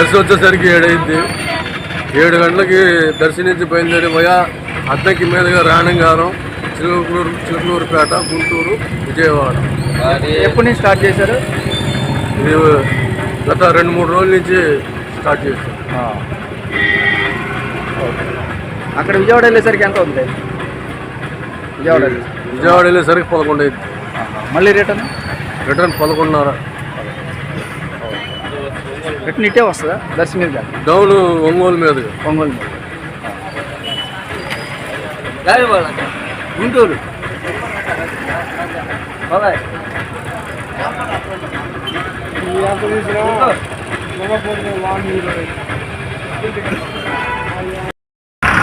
దర్శనం వచ్చేసరికి ఏడైంది. ఏడు గంటలకి దర్శనం నుంచి బయలుదేరి పోయా అద్దకి మీదుగా రాణంగారం చిలుకలూరు చిలుకలూరుపేట గుంటూరు విజయవాడ. ఎప్పటి నుంచి స్టార్ట్ చేశారు? ఇది గత రెండు మూడు రోజుల నుంచి స్టార్ట్ చేస్తాం అక్కడ విజయవాడ వెళ్ళేసరికి ఎంత ఉంది? విజయవాడ. విజయవాడ వెళ్ళేసరికి పదకొండు అయింది. మళ్ళీ రిటర్న్? రిటర్న్ పదకొండున్నర. రిటర్న్ ఇటే వస్తుందా దర్శి మీద కాదు డౌన్ ఒంగోలు మీదుగా ఒంగోలు మీద గుంటూరు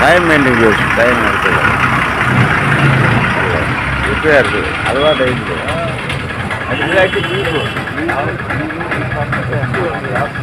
టైం మెయింటైన్ చేసి 你应来去衣服你你个子然后